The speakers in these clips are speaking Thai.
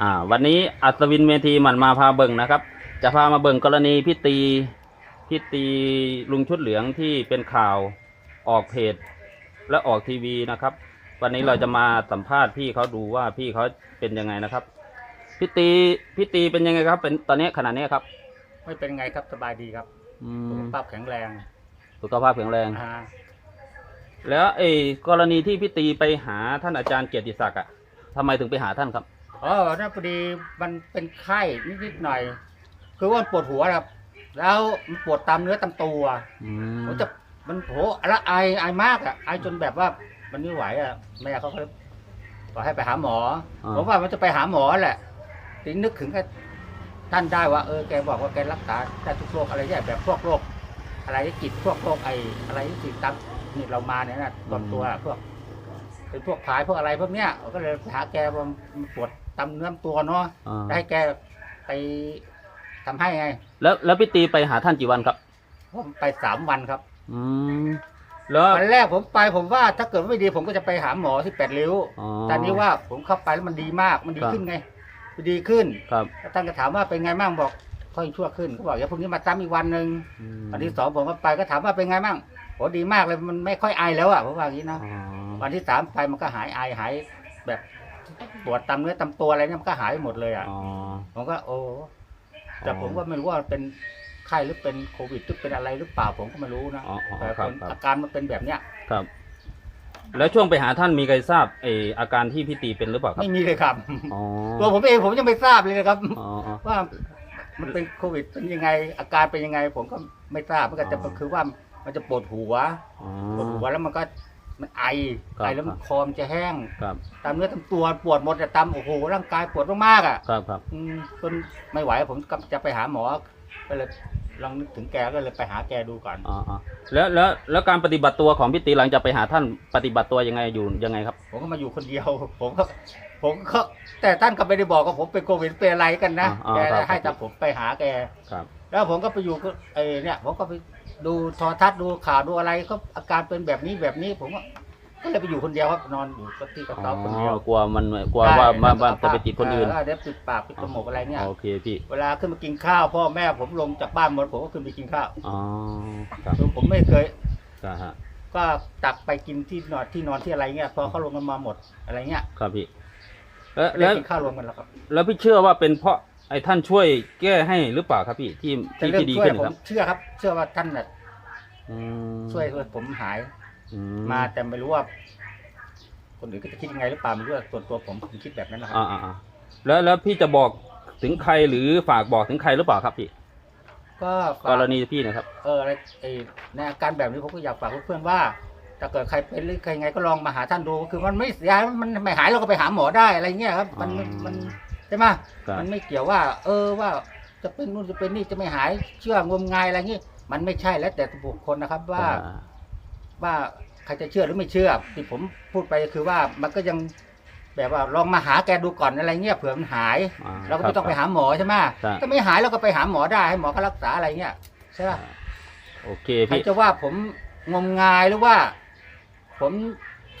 อ่าวันนี้อัศวินเมธีหมันมาพาเบิ่งนะครับ จะพามาเบิ่งกรณีพี่ตีพี่ตีลุงชุดเหลืองที่เป็นข่าวออกเพจและออกทีวีนะครับ วันนี้เราจะมาสัมภาษณ์พี่เขาดูว่าพี่เขาเป็นยังไงนะครับพี่ตีพี่ตีเป็นยังไงครับ เป็นตอนนี้ขนาดนี้ครับ ไม่เป็นไงครับสบายดีครับอืสุมขภาพแข็งแรงสุขภาพแข็งแรง อ่าแล้วไอ้กรณีที่พี่ตีไปหาท่านอาจารย์เกียรติศักดิ์อะทำไมถึงไปหาท่านครับ อ๋อน่าพอดีมันเป็นไข้นิดๆหน่อย คือว่ามันปวดหัวครับ แล้วมันปวดตามเนื้อตามตัวอืมผมจะมันโหละไอไอมากอะไอจนแบบว่ามันไม่ไหวอะแม่เขาก็เลยบอกให้ไปหาหมออาผมว่ามันจะไปหาหมอแหละทีนึกถึงกับท่านได้ว่าเออแกบอกว่าแกรักษาได้ทุกโรคอะไรเนี่ยแบบพวกโรคอะไรที่จิตพวกโรคไออะไรที่จิตตับนี่เรามาเนี่ยนะตอนตัวพวกเป็นพวกผายพวกอะไรพวกเนี้ยก็เลยไปหาแกว่ามันปวด ตามเนื้อตัวเนาะอ่าจะให้แกไปทำให้ไง แล้วแล้วพี่ตีไปหาท่านกี่วันครับ ผมไปสามวันครับ อืมแล้ววันแรกผมไปผมว่าถ้าเกิดไม่ดีผมก็จะไปหาหมอที่แปดริ้ว อ๋อ แต่นี้ว่าผมเข้าไปแล้วมันดีมากมันดีครับ ขึ้นไงมันดีขึ้นครับแล้วท่านก็ถามว่าเป็นไงบ้างบอกค่อยชั่วขึ้นเขาบอกเดี๋ยวพรุ่งนี้มาตั้มอีกวันหนึ่งอืมวันที่สองผมก็ไปก็ถามว่าเป็นไงบ้างโอ้ดีมากเลยมันไม่ค่อยไอแล้วอะผมว่าอย่างนี้นะอ๋อวันที่สามไปมันก็หายไอหายแบบ ปวดตามเนื้อตามตัวอะไรเนี่ยมันก็หายหมดเลยอะอ๋อ ผมก็โอ้แต่ผมก็ไม่รู้ว่าเป็นไข้หรือเป็นโควิดหรือเป็นอะไรหรือเปล่าผมก็ไม่รู้นะอ๋ออ๋อแต่ครับเป็นครับ อาการมันเป็นแบบเนี้ยครับ แล้วช่วงไปหาท่านมีใครทราบไออาการที่พี่ตีเป็นหรือเปล่าครับ ไม่มีเลยครับ อ๋อตัวผมเองผมยังไม่ทราบเลยนะครับ อ๋ออ๋อ ว่ามันเป็นโควิดเป็นยังไงอาการเป็นยังไง ผมก็ไม่ทราบมันก็จะอ๋อคือว่ามันจะปวดหัวอ๋อปวดหัวแล้วมันก็ มันไอครับไอแล้วมันคอมนจะแห้ง ครับตามเนื้อตามตัวปวดหมดแต่ตามโอ้โหร่างกายปวดมากๆอะครับครับอืมจนไม่ไหวผมก็จะไปหาหมอก็เลยลองนึกถึงแกก็เลยไปหาแกดูก่อนอ๋ออ๋อแล้วแล้วแล้วการปฏิบัติตัวของพี่ตีหลังจากไปหาท่านปฏิบัติตัวยังไงอยู่ยังไงครับ ผมก็มาอยู่คนเดียว ผมก็ผมก็แต่ท่านก็ไม่ได้บอกว่าผมเป็นโควิดเป็นอะไรกันนะอ๋อแกครับ ให้แต่ผมไปหาแก ครับ แล้วผมก็ไปอยู่ก็ไอ้เนี่ยผมก็ไป ดูโทรทัศน์ดูข่าวดูอะไรก็อาการเป็นแบบนี้แบบนี้ผมก็ก็เลยไปอยู่คนเดียวครับนอนอยู่ก็ที่กระอ๋ต๊อบคนเดียวอกลัวมันกลัวว่าว่าว่าจะไปติดคนอื่นเเดี๋ยวปิดปากปิดจมูกอะไรเนี่ยโอเคพี่เวลาขึ้นมากินข้าวพ่อแม่ผมลงจากบ้านหมดผมก็ขึ้นไปกินข้าวอ๋อครับคือผมไม่เคยครับฮะก็ตักไปกินที่นอนที่นอนที่อะไรเงี้ยพอเขาลงกันมาหมดอะไรเงี้ยครับพี่แล้วไม่ได้แล้วกินข้าวรวมกันแล้วครับ แล้วพี่เชื่อว่าเป็นเพราะ ไอ้ท่านช่วยแก้ให้หรือเปล่าครับพี่ที่แต่ที่เรื่องที่ดีช่วยขึ้นผคมรับเชื่อครับ เชื่อว่าท่านน่ะอืมช่วยให้ผมหายอืมาแต่ไม่รู้ว่า คนอื่นก็จะคิดยังไงหรือเปล่าไม่รู้ว่าส่วนตัวผมผมคิดแบบนั้นนะครับ อ่าอ่าอ่าแล้วแล้วพี่จะบอกถึงใครหรือฝากบอกถึงใครหรือเปล่าครับพี่ก็ฝากกรณีพี่นะครับ เอออะไรไอ้ในอาการแบบนี้ผมก็อยากฝากเพื่อนๆว่าถ้าเกิดใครเป็นหรือใครไงก็ลองมาหาท่านดู คือมันไม่เสียมันไม่หายเราก็ไปหาหมอได้อะไรเงี้ยครับ มันอ๋อ มัน ใช่ไหมครับ มันไม่เกี่ยวว่า เออว่าจะเป็นนู่นจะเป็นนี่จะไม่หายเชื่องมงายอะไรเงี้ยมันไม่ใช่แล้วแต่บุคคลนะครับว่า อ่า ว่าใครจะเชื่อหรือไม่เชื่อที่ผมพูดไปคือว่ามันก็ยังแบบว่าลองมาหาแกดูก่อนอะไรเงี้ยเผื่อมันหาย อ่าเราก็ไม่ต้องไปหาหมอใช่ไหมใช่ ถ้าไม่หายเราก็ไปหาหมอได้ให้หมอเขารักษาอะไรเงี้ยใช่อ่าป่ะโอเคใครพี่จะว่าผมงมงายหรือว่า ผม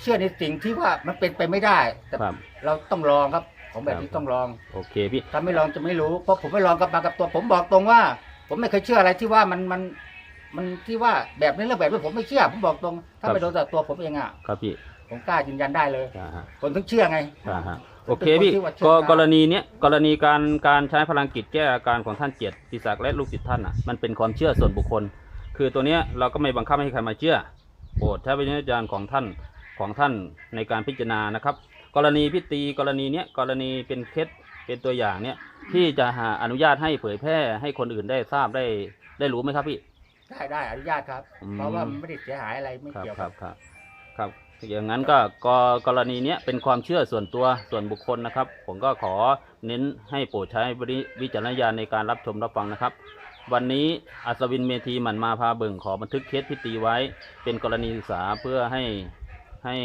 เชื่อในสิ่งที่ว่ามันเป็นไปไม่ได้แต่ครับ เราต้องลองครับ ของแบบนี้ครับต้องลอง โอเคพี่ถ้าไม่ลองจะไม่รู้เพราะผมไม่ลองกับมากับตัว ผมบอกตรงว่า ผมไม่เคยเชื่ออะไรที่ว่ามันมันมันที่ว่าแบบนี้เรื่องแบบนี้ผมไม่เชื่อ ผมบอกตรง ถ้าไม่โดนแต่ตัวผมเองอะครับพี่ผมกล้ายืนยันได้เลยอ่าฮะคนถึงเชื่อไงอ่าฮะโอเคพี่เป็นคนที่ว่าเชื่อก็ได้กรณีเนี้ยกรณีการการใช้พลังกิจแก้อาการของท่านเกียรติศักดิ์และลูกศิษย์ท่านอะมันเป็นความเชื่อส่วนบุคคล คือตัวเนี้ยเราก็ไม่บังคับให้ใครมาเชื่อโปรดใช้วิจารณญาณของท่านของท่านในการพิจารณานะครับ กรณีพิตีกรณีเนี้ยกรณีเป็นเคสเป็นตัวอย่างเนี้ยที่จะหาอนุญาตให้เผยแพร่ให้คนอื่นได้ทราบได้ได้รู้ไหมครับพี่ ได้ได้อนุญาตครับ อืม เพราะว่ามันไม่ได้เสียหายอะไรไม่ครับเกี่ยวคกัรับบครับครับอย่างนั้นก็กกรณีเนี้ยเป็นความเชื่อส่วนตัวส่วนบุคคลนะครับ ผมก็ขอเน้นให้โปรดใช้วิวิจารณญาณในการรับชมรับฟังนะครับ วันนี้อัศวินเมธีหมันมาพาเบิ่งขอบันทึกเคสพิตีไว้ เป็นกรณีศึกษาเพื่อให้ให้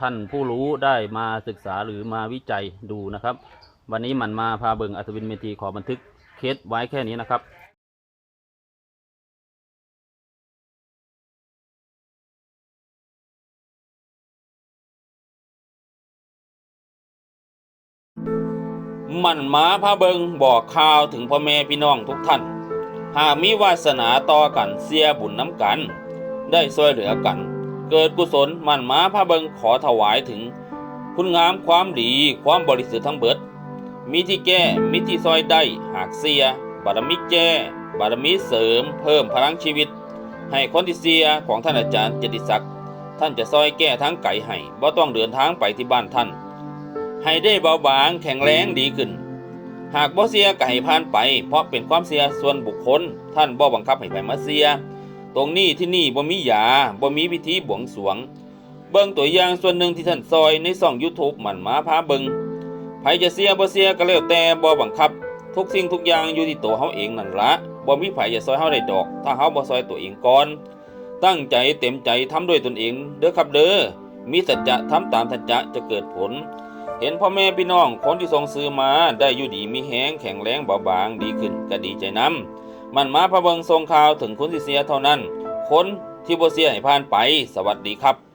ท่านผู้รู้ได้มาศึกษาหรือมาวิจัยดูนะครับ วันนี้มันมาพาเบิงอัศวินเมธีขอบันทึกเคสไว้แค่นี้นะครับมันหมาพาเบิงบอกข่าวถึงพ่อแม่พี่น้องทุกท่าน หากมีวาสนาต่อกันเสียบุญน้ำกัน ได้ช่วยเหลือกัน เกิดกุศลมันหมาพาเบิงขอถวายถึง คุณงามความดีความบริสุทธิ์ทั้งเบิด มีที่แก้มีที่ซอยได้หากเสีย บารมีแก้บารมีเสริมเพิ่มพลังชีวิต ให้คนที่เสียของท่านอาจารย์เจติศักดิ์ท่านจะซอยแก้ทั้งไก่ให้บ่ต้องเดินทางไปที่บ้านท่าน ให้ได้เบาบางแข็งแรงดีขึ้น หากบ่เสียก็ให้ผ่านไป เพราะเป็นความเสียส่วนบุคคล ท่านบ่บังคับให้ไปมาเสีย ตรงนี้ที่นี่บ่มียาบ่มีพิธีบวงสรวง เบิ่งตัวอย่างส่วนหนึ่งที่ท่านซอยในช่อง YouTube มันมาพาเบิงไผจะเสียบ่เสียก็แล้วแต่บ่บังคับ ทุกสิ่งทุกอย่างอยู่ที่ตัวเฮาเองนั่นละบ่มีไผจะซอยเฮาได้ดอก ถ้าเฮาบ่ซอยตัวเองก่อน ตั้งใจเต็มใจทำด้วยตนเองเด้อครับเด้อมีสัจจะทำตามสัจจะจะเกิดผล เห็นพ่อแม่พี่น้องคนที่ส่งซื้อมาได้อยู่ดีมีแหงแข็งแรงเบาบางดีขึ้นก็ดีใจนํ มันมาพระเบิงทรงข่าวถึงคุณสิเสียเท่านั้น คนที่บ่เสียให้ผ่านไป สวัสดีครับ